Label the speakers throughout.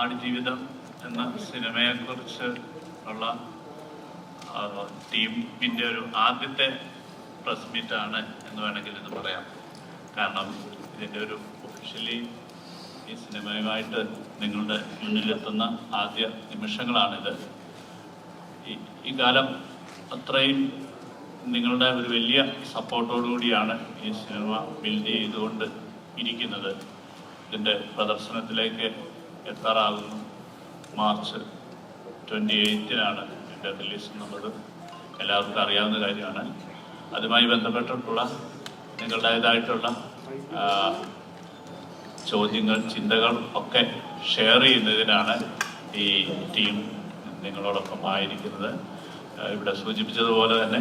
Speaker 1: ആടുജീവിതം എന്ന സിനിമയെക്കുറിച്ച് ഉള്ള ടീമിന്റെ ഒരു ആദ്യത്തെ പ്രസ് മീറ്റാണ് എന്ന് വേണമെങ്കിൽ ഇത് പറയാം. കാരണം ഇതിന്റെ ഒരു ഒഫീഷ്യലി ഈ സിനിമയുമായിട്ട് നിങ്ങളുടെ മുന്നിലെത്തുന്ന ആദ്യ നിമിഷങ്ങളാണിത്. ഈ കാലം അത്രയും നിങ്ങളുടെ ഒരു വലിയ സപ്പോർട്ടോടുകൂടിയാണ് ഈ സിനിമ ബിൽഡ് ചെയ്തുകൊണ്ട് ഇരിക്കുന്നത്. ഇതിന്റെ പ്രദർശനത്തിലേക്ക് എത്താറാകുന്നു മാർച്ച് ട്വന്റി എയ്റ്റിനാണ് ഇതിന്റെ റിലീസ് എന്നുള്ളത്. എല്ലാവർക്കും അറിയാവുന്ന കാര്യമാണ്. അതുമായി ബന്ധപ്പെട്ടിട്ടുള്ള നിങ്ങളുടേതായിട്ടുള്ള ചോദ്യങ്ങൾ ചിന്തകൾ ഒക്കെ ഷെയർ ചെയ്യുന്നതിനാണ് ഈ ടീം നിങ്ങളോടൊപ്പം ആയിരിക്കുന്നത് ഇവിടെ സൂചിപ്പിച്ചതുപോലെ തന്നെ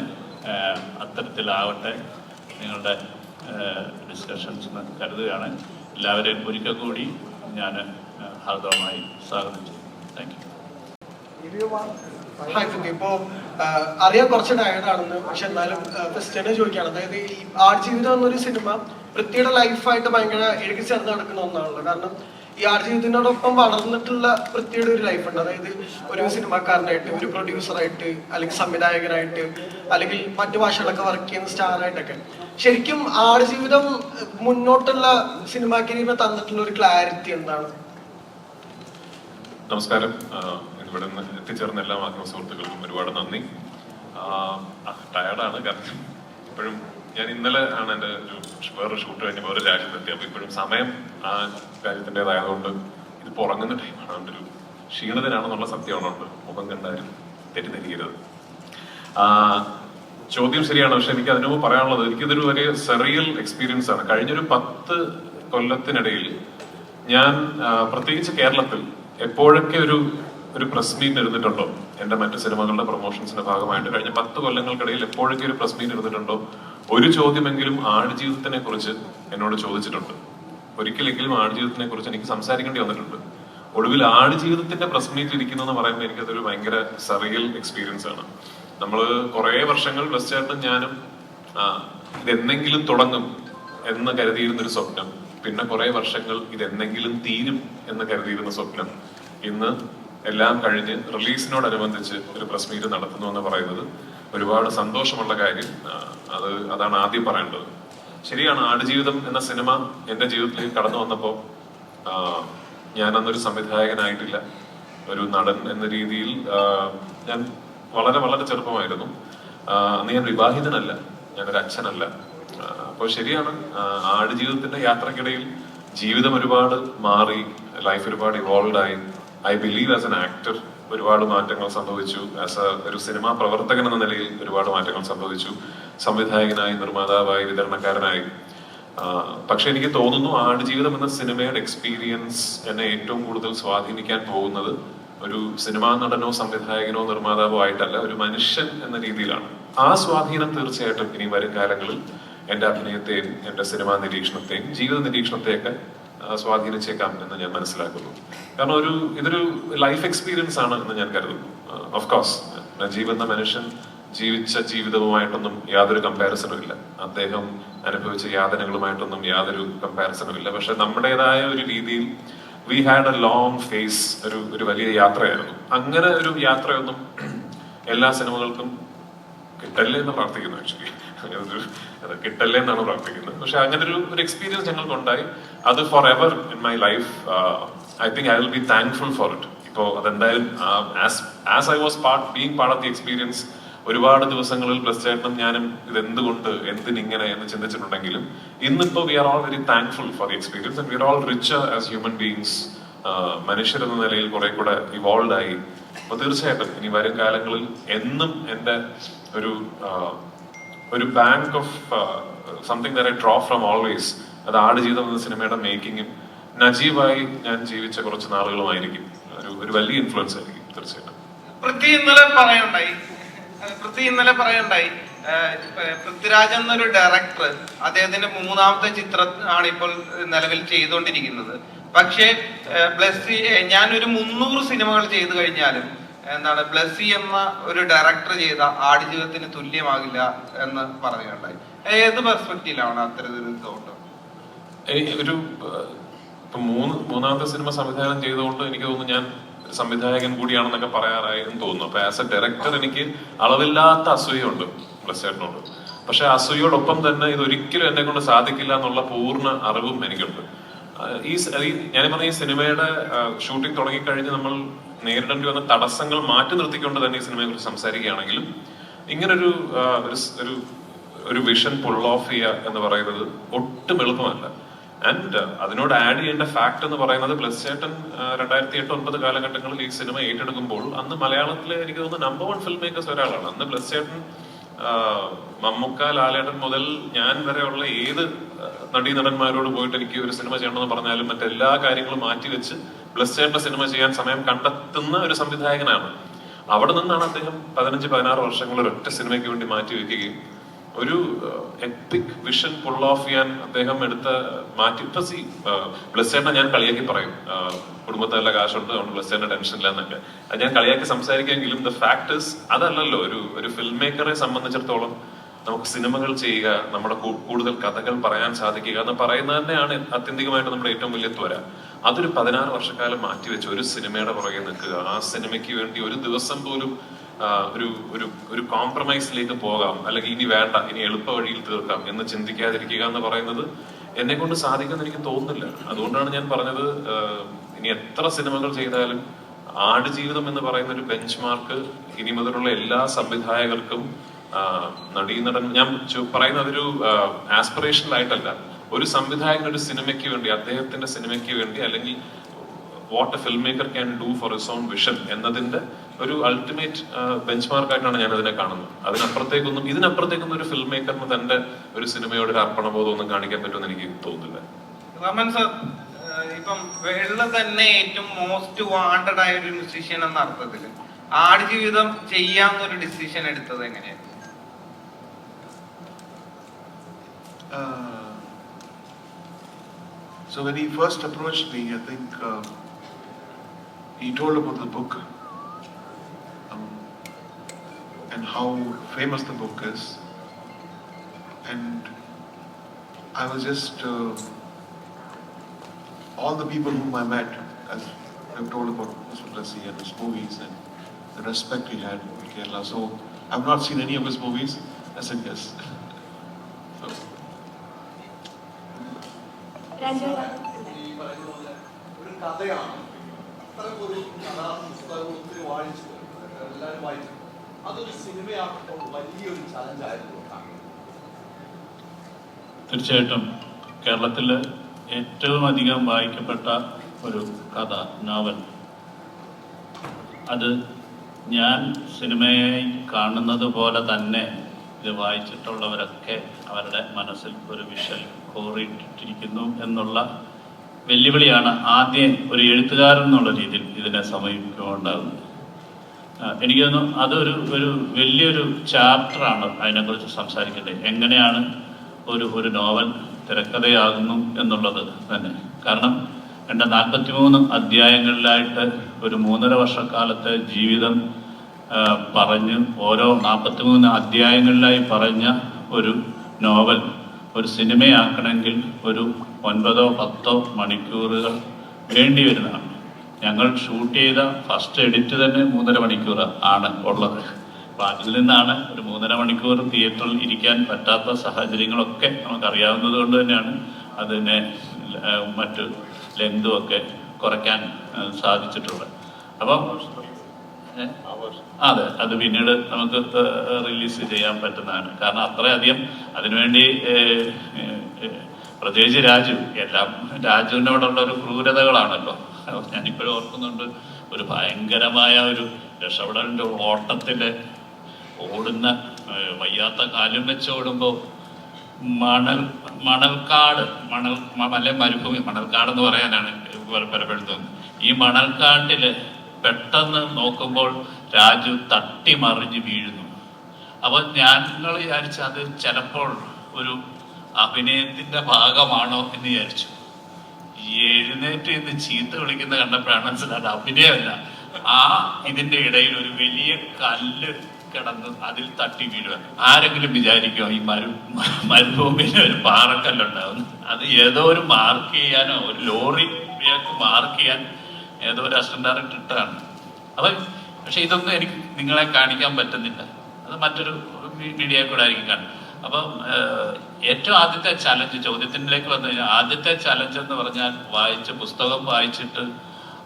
Speaker 1: അത്തരത്തിലാവട്ടെ നിങ്ങളുടെ ഡിസ്കഷൻസ് കരുതുകയാണ്. എല്ലാവരെയും ഒരിക്കൽ കൂടി ഞാൻ ഹാർദവമായി സ്വാഗതം ചെയ്യുന്നു. താങ്ക് യു
Speaker 2: ഹായ് ഫിന്ദി. ഇപ്പോ ആ, അറിയാൻ കുറച്ച് ടയർഡാണെന്ന് പക്ഷെ എന്നാലും ക്രിസ്ത്യനെ ചോദിക്കുകയാണ് അതായത് ഈ ആടുജീവിതം എന്നൊരു സിനിമ പൃഥ്വിയുടെ ലൈഫായിട്ട് ഭയങ്കര എഴുതി ചേർന്ന് നടക്കുന്ന ഒന്നാണല്ലോ. കാരണം ഈ ആടുജീവിതത്തിനോടൊപ്പം വളർന്നിട്ടുള്ള പൃഥ്വിയുടെ ഒരു ലൈഫ് ഉണ്ട്. അതായത് ഒരു സിനിമാക്കാരനായിട്ട് ഒരു പ്രൊഡ്യൂസറായിട്ട് അല്ലെങ്കിൽ സംവിധായകനായിട്ട് അല്ലെങ്കിൽ മറ്റു ഭാഷകളൊക്കെ വർക്ക് ചെയ്യുന്ന സ്റ്റാറായിട്ടൊക്കെ ശരിക്കും ആടുജീവിതം മുന്നോട്ടുള്ള സിനിമാ തന്നിട്ടുള്ള ഒരു ക്ലാരിറ്റി എന്താണ്?
Speaker 3: നമസ്കാരം. ഇവിടെ നിന്ന് എത്തിച്ചേർന്ന എല്ലാ മാധ്യമ സുഹൃത്തുക്കൾക്കും ഒരുപാട് നന്ദി. ടയർഡാണ് കാരണം ഇപ്പോഴും ഞാൻ ഇന്നലെ ആണ് എന്റെ ഒരു വേറൊരു ഷൂട്ട് കഴിഞ്ഞ് വേറെ രാജ്യത്തെത്തി അപ്പോൾ ഇപ്പോഴും സമയം ആ രാജ്യത്തിന്റെതായതുകൊണ്ട് ഇത് ഉറങ്ങുന്ന ടൈമാണ് അതുകൊണ്ട് ഒരു ക്ഷീണിതനാണെന്നുള്ള സത്യമാണുണ്ട് മുഖം കണ്ടാലും തെറ്റിദ്ധരിക്കരുത്. ചോദ്യം ശരിയാണ്. പക്ഷെ എനിക്ക് അതിനു പറയാനുള്ളത് എനിക്കിതൊരു വലിയ സെറിയൽ എക്സ്പീരിയൻസ് ആണ്. കഴിഞ്ഞൊരു പത്ത് കൊല്ലത്തിനിടയിൽ ഞാൻ പ്രത്യേകിച്ച് കേരളത്തിൽ എപ്പോഴൊക്കെ ഒരു ഒരു പ്രസ് മീറ്റ് ഇരുന്നിട്ടുണ്ടോ? എന്റെ മറ്റു സിനിമകളുടെ പ്രൊമോഷൻസിന്റെ ഭാഗമായിട്ട് കഴിഞ്ഞ പത്ത് കൊല്ലങ്ങൾക്കിടയിൽ എപ്പോഴൊക്കെ ഒരു പ്രസ് മീറ്റ് ഇരുന്നിട്ടുണ്ടോ? ഒരു ചോദ്യമെങ്കിലും ആടുജീവിതത്തിനെ കുറിച്ച് എന്നോട് ചോദിച്ചിട്ടുണ്ട്. ഒരിക്കലെങ്കിലും ആടുജീവിതത്തിനെ കുറിച്ച് എനിക്ക് സംസാരിക്കേണ്ടി വന്നിട്ടുണ്ട്. ഒടുവിൽ ആടുജീവിതത്തിന്റെ പ്രസ് മീറ്റ് ഇരിക്കുന്നു എന്ന് പറയുമ്പോൾ എനിക്കതൊരു ഭയങ്കര സറിയൽ എക്സ്പീരിയൻസ് ആണ്. നമ്മൾ കുറെ വർഷങ്ങൾ വെസ്റ്റേട്ടും ഞാനും ആ, ഇതെന്നെങ്കിലും തുടങ്ങും എന്ന് കരുതിയിരുന്നൊരു സ്വപ്നം. പിന്നെ കുറെ വർഷങ്ങൾ ഇതെന്നെങ്കിലും തീരും എന്ന് കരുതിയിരുന്ന സ്വപ്നം. ഇന്ന് എല്ലാം കഴിഞ്ഞ് റിലീസിനോടനുബന്ധിച്ച് ഒരു പ്രസ് മീറ്റ് നടത്തുന്നു എന്ന് പറയുന്നത് ഒരുപാട് സന്തോഷമുള്ള കാര്യം. അത് അതാണ് ആദ്യം പറയേണ്ടത്. ശരിയാണ് ആടുജീവിതം എന്ന സിനിമ എന്റെ ജീവിതത്തിലേക്ക് കടന്നു വന്നപ്പോൾ ഞാനന്നൊരു സംവിധായകനായിട്ടില്ല. ഒരു നടൻ എന്ന രീതിയിൽ ഞാൻ വളരെ വളരെ ചെറുപ്പമായിരുന്നു. അന്ന് ഞാൻ വിവാഹിതനല്ല ഞാനൊരു അച്ഛനല്ല. അപ്പോൾ ശരിയാണ് ആടുജീവിതത്തിന്റെ യാത്രക്കിടയിൽ ജീവിതം ഒരുപാട് മാറി ലൈഫ് ഒരുപാട് ഇവോൾവ് ആയി. I believe as an actor ഒരുപാട് മാറ്റങ്ങൾ സംഭവിച്ചു. ആസ് എ ഒരു സിനിമാ പ്രവർത്തകൻ എന്ന നിലയിൽ ഒരുപാട് മാറ്റങ്ങൾ സംഭവിച്ചു. സംവിധായകനായി നിർമ്മാതാവായി വിതരണക്കാരനായി. പക്ഷെ എനിക്ക് തോന്നുന്നു ആടുജീവിതം എന്ന സിനിമയുടെ എക്സ്പീരിയൻസ് എന്നെ ഏറ്റവും കൂടുതൽ സ്വാധീനിക്കാൻ പോകുന്നത് ഒരു സിനിമാ നടനോ സംവിധായകനോ നിർമ്മാതാവോ ആയിട്ടല്ല ഒരു മനുഷ്യൻ എന്ന രീതിയിലാണ്. ആ സ്വാധീനം തീർച്ചയായിട്ടും ഇനി വരും കാലങ്ങളിൽ എന്റെ അഭിനയത്തെയും എന്റെ സിനിമാ നിരീക്ഷണത്തെയും ജീവിത നിരീക്ഷണത്തെയൊക്കെ സ്വാധീനിച്ചേക്കാം എന്ന് ഞാൻ മനസ്സിലാക്കുന്നു. കാരണം ഒരു ഇതൊരു ലൈഫ് എക്സ്പീരിയൻസ് ആണ് എന്ന് ഞാൻ കരുതുന്നു. ഓഫ് കോഴ്സ് നജീബ് എന്ന മനുഷ്യൻ ജീവിച്ച ജീവിതവുമായിട്ടൊന്നും യാതൊരു കമ്പാരിസണും ഇല്ല. അദ്ദേഹം അനുഭവിച്ച യാതനകളുമായിട്ടൊന്നും യാതൊരു കമ്പാരിസണും ഇല്ല. പക്ഷെ നമ്മുടേതായ ഒരു രീതിയിൽ we had a long phase ഒരു ഒരു വലിയ യാത്രയായിരുന്നു. അങ്ങനെ ഒരു യാത്രയൊന്നും എല്ലാ സിനിമകൾക്കും കിട്ടല്ലേ എന്ന് പ്രാർത്ഥിക്കുന്നു ആക്ച്വലി കിട്ടല്ലേ എന്നാണ് പ്രാർത്ഥിക്കുന്നത്. പക്ഷെ അങ്ങനെ ഒരു ഒരു എക്സ്പീരിയൻസ് ഞങ്ങൾക്ക് ഉണ്ടായി അത് forever in my life I think I will be thankful for it ഇപ്പോൾ അതെന്തായാലും as I was part being part of the experience ഒരുപാട് ദിവസങ്ങളിൽ പ്ലസ് ചേട്ടനും ഞാനും ഇത് എന്തുകൊണ്ട് എന്തിനിങ്ങനെ എന്ന് ചിന്തിച്ചിട്ടുണ്ടെങ്കിലും ഇന്നിപ്പോ we are all very thankful for the experience and we are all rich as human beings മനുഷ്യരെന്ന നിലയിൽ കുറെ കൂടെ ഇവോൾവ് ആയി. അപ്പൊ തീർച്ചയായിട്ടും ഇനി വരും കാലങ്ങളിൽ എന്നും എന്റെ ഒരു ഒരു bank of something there I draw from always അത് ആട് ജീവിതം എന്ന സിനിമയുടെ മേക്കിങ്ങും നജീവായി ഞാൻ ജീവിച്ച കുറച്ച് നാളുകളുമായിരിക്കും. ഒരു ഒരു വലിയ ഇൻഫ്ലുവൻസ് ആയിരിക്കും തീർച്ചയായിട്ടും.
Speaker 4: പൃഥ്വി ഇന്നലെ പറയുണ്ടായി. പൃഥ്വി ഇന്നലെ പറയുണ്ടായി. പൃഥ്വിരാജൻ പൃഥ്വിരാജ് എന്നൊരു ഡയറക്ടർ അദ്ദേഹത്തിന്റെ മൂന്നാമത്തെ ചിത്രം ആണ് ഇപ്പോൾ നിലവിൽ ചെയ്തുകൊണ്ടിരിക്കുന്നത്. പക്ഷേ ബ്ലസ് ഞാൻ ഒരു മുന്നൂറ് സിനിമകൾ ചെയ്തു കഴിഞ്ഞാലും എന്താണ് ബ്ലസ്സി എന്ന ഒരു ഡയറക്ടർ ചെയ്ത ആടുജീവിതത്തിന് തുല്യമാകില്ല എന്ന് പറയുകയുണ്ടായി. ഏത് പെർസ്പെക്റ്റീവിലാണ് അത്തരത്തിലൊരു തോട്ടം
Speaker 3: ഒരു ഇപ്പൊ മൂന്ന് മൂന്നാമത്തെ സിനിമ സംവിധാനം ചെയ്തുകൊണ്ട് എനിക്ക് തോന്നുന്നു ഞാൻ സംവിധായകൻ കൂടിയാണെന്നൊക്കെ പറയാറായി എന്ന് തോന്നുന്നു. അപ്പൊ ആസ് എ ഡയറക്ടർ എനിക്ക് അളവില്ലാത്ത അസൂയുണ്ട് ബ്ലസ്സേട്ടനോട് പക്ഷെ അസൂയോടൊപ്പം തന്നെ ഇത് ഒരിക്കലും എന്നെ കൊണ്ട് സാധിക്കില്ല എന്നുള്ള പൂർണ അറിവും എനിക്കുണ്ട്. ഈ ഞാൻ പറഞ്ഞ ഈ സിനിമയുടെ ഷൂട്ടിംഗ് തുടങ്ങിക്കഴിഞ്ഞ് നമ്മൾ നേരിടേണ്ടി വന്ന തടസ്സങ്ങൾ മാറ്റി നിർത്തിക്കൊണ്ട് തന്നെ ഈ സിനിമയെ കുറിച്ച് സംസാരിക്കുകയാണെങ്കിലും ഇങ്ങനൊരു ഒരു ഒരു വിഷൻ പുൾ ഓഫ് ചെയ്യുക എന്ന് പറയുന്നത് ഒട്ടും എളുപ്പമല്ല. ആൻഡ് അതിനോട് ആഡ് ചെയ്യേണ്ട ഫാക്ട് എന്ന് പറയുന്നത് പ്ലസ് ചേട്ടൻ രണ്ടായിരത്തി എട്ട് ഒൻപത് കാലഘട്ടങ്ങളിൽ ഈ സിനിമ ഏറ്റെടുക്കുമ്പോൾ അന്ന് മലയാളത്തിലെ എനിക്ക് തോന്നുന്നു നമ്പർ വൺ ഫിലിം മേക്കേഴ്സ് ഒരാളാണ്. അന്ന് പ്ലസ് ചേട്ടൻ മമ്മൂക്ക ലാലേട്ടൻ മുതൽ ഞാൻ വരെയുള്ള ഏത് നടീ നടന്മാരോട് പോയിട്ട് എനിക്ക് ഒരു സിനിമ ചെയ്യണമെന്ന് പറഞ്ഞാലും മറ്റെല്ലാ കാര്യങ്ങളും മാറ്റിവെച്ച് പ്ലസ് ചേട്ടന്റെ സിനിമ ചെയ്യാൻ സമയം കണ്ടെത്തുന്ന ഒരു സംവിധായകനാണ്. അവിടെ നിന്നാണ് അദ്ദേഹം പതിനഞ്ച് പതിനാറ് വർഷങ്ങൾ ഒരൊറ്റ സിനിമയ്ക്ക് വേണ്ടി മാറ്റി വെക്കുകയും ഒരു എപ്പിക് വിഷൻ പുൾ ഓഫ് ചെയ്യാൻ അദ്ദേഹം എടുത്ത മാറ്റി ഇപ്പൊ സി ബ്ലസ്സേണ്ണ ഞാൻ കളിയാക്കി പറയും. കുടുംബത്തിൽ കാശുണ്ട് അതുകൊണ്ട് ബ്ലസ്സേന്റെ ഇല്ല എന്നൊക്കെ ഞാൻ കളിയാക്കി സംസാരിക്കുമെങ്കിലും ദ ഫാക്ട് ഇസ് അതല്ലല്ലോ ഒരു ഒരു ഫിൽം മേക്കറെ സംബന്ധിച്ചിടത്തോളം നമുക്ക് സിനിമകൾ ചെയ്യുക നമ്മുടെ കൂടുതൽ കഥകൾ പറയാൻ സാധിക്കുക എന്ന് പറയുന്നത് തന്നെയാണ് ആത്യന്തികമായിട്ട് നമ്മുടെ ഏറ്റവും വലിയ ത്വര. അതൊരു പതിനാറ് വർഷക്കാലം മാറ്റിവെച്ച് ഒരു സിനിമയുടെ പുറകെ നിൽക്കുക. ആ സിനിമയ്ക്ക് വേണ്ടി ഒരു ദിവസം പോലും ഒരു ഒരു ഒരു കോംപ്രമൈസിലേക്ക് പോകാം. അല്ലെങ്കിൽ ഇനി വേണ്ട ഇനി എളുപ്പ വഴിയിൽ തീർക്കാം എന്ന് ചിന്തിക്കാതിരിക്കുക എന്ന് പറയുന്നത് എന്നെ കൊണ്ട് സാധിക്കുമെന്ന് എനിക്ക് തോന്നുന്നില്ല. അതുകൊണ്ടാണ് ഞാൻ പറഞ്ഞത് ഇനി എത്ര സിനിമകൾ ചെയ്താലും ആടുജീവിതം എന്ന് പറയുന്ന ഒരു ബെഞ്ച് മാർക്ക് ഇനി മുതലുള്ള എല്ലാ സംവിധായകർക്കും ആ, നടീനടൻ ഞാൻ പറയുന്ന അതൊരു ആസ്പിറേഷണൽ ആയിട്ടല്ല. ഒരു സംവിധായകൻ ഒരു സിനിമയ്ക്ക് വേണ്ടി അദ്ദേഹത്തിന്റെ സിനിമയ്ക്ക് വേണ്ടി അല്ലെങ്കിൽ what a film maker can do for his own vision എന്നതിന്റെ ഒരു അൾട്ടിമേറ്റ് ബെഞ്ച് മാർക്കായിട്ടാണ് ഞാൻ അതിനെ കാണുന്നത്. അതിനപ്പുറത്തേക്കൊന്നും ഇതിനപ്പുറത്തേക്കൊന്നും ഒരു ഫിൽം മേക്കറിന് തന്റെ ഒരു സിനിമയോട് ഒരു അർപ്പണബോധം ഒന്നും കാണിക്കാൻ പറ്റുമെന്ന് എനിക്ക് തോന്നുന്നില്ല.
Speaker 4: റമൻ സർ ഇപ്പം വെള്ള തന്നെ ഏറ്റവും മോസ്റ്റ് വാണ്ടഡ് ആയ ഒരു മ്യൂസീഷ്യൻ എന്ന അർത്ഥത്തിൽ ആടുജീവിതം ചെയ്യാന്നൊരു ഡിസിഷൻ എടുത്തത് എങ്ങനെയായിരുന്നു
Speaker 5: Uh, so when he first approached me, I think uh, he told about the book um, and how famous the book is, and I was just uh, all the people whom I met, as I've told about Mr. Lassi and his movies and the respect he had in Kerala. So I've not seen any of his movies. I said yes.
Speaker 6: ഒരു കഥയാണ്. കഥാപുസ്തകം ഒത്തിരി വായിച്ചു എല്ലാവരും സിനിമയാക്കുമ്പോൾ വലിയൊരു
Speaker 1: തീർച്ചയായിട്ടും കേരളത്തിൽ ഏറ്റവും അധികം വായിക്കപ്പെട്ട ഒരു കഥ നോവൽ. അത് ഞാൻ സിനിമയായി കാണുന്നത് പോലെ തന്നെ ഇത് വായിച്ചിട്ടുള്ളവരൊക്കെ അവരുടെ മനസ്സിൽ ഒരു വിഷൽ കോറിയിട്ടിരിക്കുന്നു എന്നുള്ള വെല്ലുവിളിയാണ് ആദ്യം ഒരു എഴുത്തുകാരൻ എന്നുള്ള രീതിയിൽ ഇതിനെ സമീപിക്കുമുണ്ടാകുന്നത് എനിക്ക് തോന്നുന്നു അതൊരു ഒരു വലിയൊരു ചാപ്റ്ററാണ് അതിനെക്കുറിച്ച് സംസാരിക്കേണ്ടത്. എങ്ങനെയാണ് ഒരു ഒരു നോവൽ തിരക്കഥയാകുന്നു എന്നുള്ളത് തന്നെ. കാരണം എന്റെ നാൽപ്പത്തിമൂന്ന് അധ്യായങ്ങളിലായിട്ട് ഒരു മൂന്നര വർഷക്കാലത്തെ ജീവിതം പറഞ്ഞ് ഓരോ നാൽപ്പത്തിമൂന്ന് അധ്യായങ്ങളിലായി പറഞ്ഞ ഒരു നോവൽ ഒരു സിനിമയാക്കണമെങ്കിൽ ഒരു ഒൻപതോ പത്തോ മണിക്കൂറുകൾ വേണ്ടി വരുന്നതാണ് ഞങ്ങൾ ഷൂട്ട് ചെയ്ത ഫസ്റ്റ് എഡിറ്റ് തന്നെ മൂന്നര മണിക്കൂർ ആണ് ഉള്ളത് അപ്പോൾ അതിൽ നിന്നാണ് ഒരു മൂന്നര മണിക്കൂർ തിയേറ്ററിൽ ഇരിക്കാൻ പറ്റാത്ത സാഹചര്യങ്ങളൊക്കെ നമുക്കറിയാവുന്നത് കൊണ്ട് തന്നെയാണ് അതിനെ മറ്റു ലെങ്തുമൊക്കെ കുറയ്ക്കാൻ സാധിച്ചിട്ടുള്ളത് അപ്പം? അതെ അത് പിന്നീട് നമുക്ക് റിലീസ് ചെയ്യാൻ പറ്റുന്നതാണ്. കാരണം അത്രയധികം അതിനുവേണ്ടി പ്രത്യേകിച്ച് രാജു എല്ലാം രാജുവിനോടുള്ള ഒരു ക്രൂരതകളാണല്ലോ. ഞാനിപ്പോഴും ഓർക്കുന്നുണ്ട് ഒരു ഭയങ്കരമായ ഒരു രക്ഷപ്പെടലിന്റെ ഓട്ടത്തിൽ ഓടുന്ന വയ്യാത്ത കാലും വെച്ച് ഓടുമ്പോൾ മണൽ മണൽക്കാട് മണൽ അല്ലെ മരുഭൂമി മണൽക്കാട് എന്ന് പറയാനാണ് പല- പലപ്പോഴും തോന്നുന്നത്. ഈ മണൽക്കാട്ടിൽ പെട്ടെന്ന് നോക്കുമ്പോൾ രാജു തട്ടി മറിഞ്ഞ് വീഴുന്നു. അപ്പൊ ഞങ്ങൾ വിചാരിച്ചു അത് ചിലപ്പോൾ ഒരു അഭിനയത്തിന്റെ ഭാഗമാണോ എന്ന് വിചാരിച്ചു. എഴുന്നേറ്റ് ഇന്ന് ചീത്ത വിളിക്കുന്ന കണ്ടപ്പോഴാണ് മനസ്സിലായത് അഭിനയമല്ല. ആ ഇതിന്റെ ഇടയിൽ ഒരു വലിയ കല്ല് കിടന്ന് അതിൽ തട്ടി വീഴുക. ആരെങ്കിലും വിചാരിക്കുമോ ഈ മരു മരുഭൂമിയിൽ ഒരു പാറക്കല്ലുണ്ടാവുന്നു? അത് ഏതോ ഒരു മാർക്ക് ചെയ്യാനോ ഒരു ലോറിക്ക് മാർക്ക് ചെയ്യാൻ ഏതോ ഒരു അസിസ്റ്റന്റ് ഡയറക്ടർ ഇട്ടാണ് അപ്പൊ പക്ഷെ ഇതൊന്നും എനിക്ക് നിങ്ങളെ കാണിക്കാൻ പറ്റുന്നില്ല. അത് മറ്റൊരു മീഡിയ കൂടെ ആയിരിക്കും കാണും അപ്പം ഏറ്റവും ആദ്യത്തെ ചലഞ്ച് ചോദ്യത്തിലേക്ക് വന്നു കഴിഞ്ഞാൽ ആദ്യത്തെ ചലഞ്ച് എന്ന് പറഞ്ഞാൽ വായിച്ച് പുസ്തകം വായിച്ചിട്ട്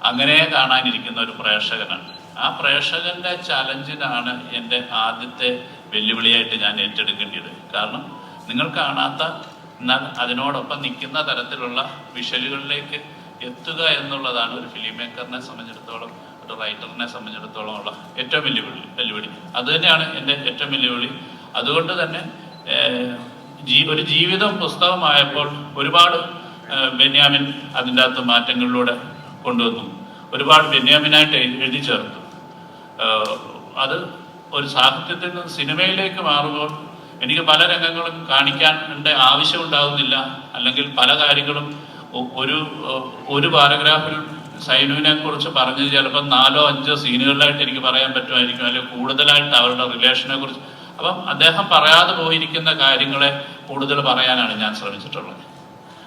Speaker 1: അങ്ങനെ കാണാനിരിക്കുന്ന ഒരു പ്രേക്ഷകനാണ്. ആ പ്രേക്ഷകന്റെ ചലഞ്ചിനാണ് എന്റെ ആദ്യത്തെ വെല്ലുവിളിയായിട്ട് ഞാൻ ഏറ്റെടുക്കേണ്ടത് കാരണം നിങ്ങൾ കാണാത്ത എന്നാൽ അതിനോടൊപ്പം നിൽക്കുന്ന തരത്തിലുള്ള വിഷ്വലുകളിലേക്ക് എത്തുക എന്നുള്ളതാണ് ഒരു ഫിലിം മേക്കറിനെ സംബന്ധിച്ചിടത്തോളം ഒരു റൈറ്ററിനെ സംബന്ധിച്ചിടത്തോളം ഉള്ള ഏറ്റവും വെല്ലുവിളി വെല്ലുവിളി. അത് തന്നെയാണ് എന്റെ ഏറ്റവും വെല്ലുവിളി അതുകൊണ്ട് തന്നെ ജീ ഒരു ജീവിതം പുസ്തകമായപ്പോൾ ഒരുപാട് ബെന്യാമിൻ അതിന്റെ അകത്ത് മാറ്റങ്ങളിലൂടെ കൊണ്ടുവന്നു. ഒരുപാട് ബെന്യാമിനായിട്ട് എഴു- എഴുതി ചേർത്തു. അത് ഒരു സാഹിത്യത്തിൽ നിന്ന് സിനിമയിലേക്ക് മാറുമ്പോൾ എനിക്ക് പല രംഗങ്ങളും കാണിക്കാൻ ആവശ്യം ഉണ്ടാകുന്നില്ല അല്ലെങ്കിൽ പല കാര്യങ്ങളും ഒരു ഒരു പാരഗ്രാഫിൽ സൈനുവിനെ കുറിച്ച് പറഞ്ഞത് ചിലപ്പോൾ നാലോ അഞ്ചോ സീനുകളിലായിട്ട് എനിക്ക് പറയാൻ പറ്റുമായിരിക്കും അല്ലെങ്കിൽ കൂടുതലായിട്ട് അവരുടെ റിലേഷനെ കുറിച്ച്. അപ്പം അദ്ദേഹം പറയാതെ പോയിരിക്കുന്ന കാര്യങ്ങളെ കൂടുതൽ പറയാനാണ് ഞാൻ ശ്രമിച്ചിട്ടുള്ളത്.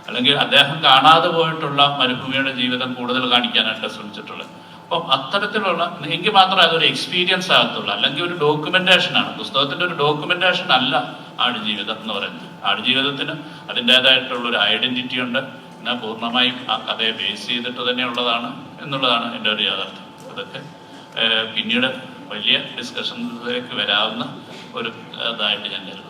Speaker 1: അല്ലെങ്കിൽ അദ്ദേഹം കാണാതെ പോയിട്ടുള്ള മരുഭൂമിയുടെ ജീവിതം കൂടുതൽ കാണിക്കാനായിട്ട് ശ്രമിച്ചിട്ടുള്ളത്. അപ്പം അത്തരത്തിലുള്ള എങ്കിൽ മാത്രമേ അതൊരു എക്സ്പീരിയൻസ് ആകത്തുള്ളൂ. അല്ലെങ്കിൽ ഒരു ഡോക്യുമെന്റേഷൻ ആണ്. പുസ്തകത്തിന്റെ ഒരു ഡോക്യുമെന്റേഷൻ അല്ല ആടുജീവിതം എന്ന് പറയുന്നത്. ആടുജീവിതത്തിന് അതിന്റെതായിട്ടുള്ള ഒരു ഐഡന്റിറ്റി ഉണ്ട്. എന്നാൽ പൂർണമായും ആ കഥയെ ബേസ് ചെയ്തിട്ട് തന്നെ ഉള്ളതാണ് എന്നുള്ളതാണ് എന്റെ ഒരു യാഥാർത്ഥ്യം. അതൊക്കെ പിന്നീട് വലിയ ഡിസ്കഷനിലേക്ക് വരാവുന്ന ഒരു ഇതായിട്ട് ഞാൻ കരുതുന്നു.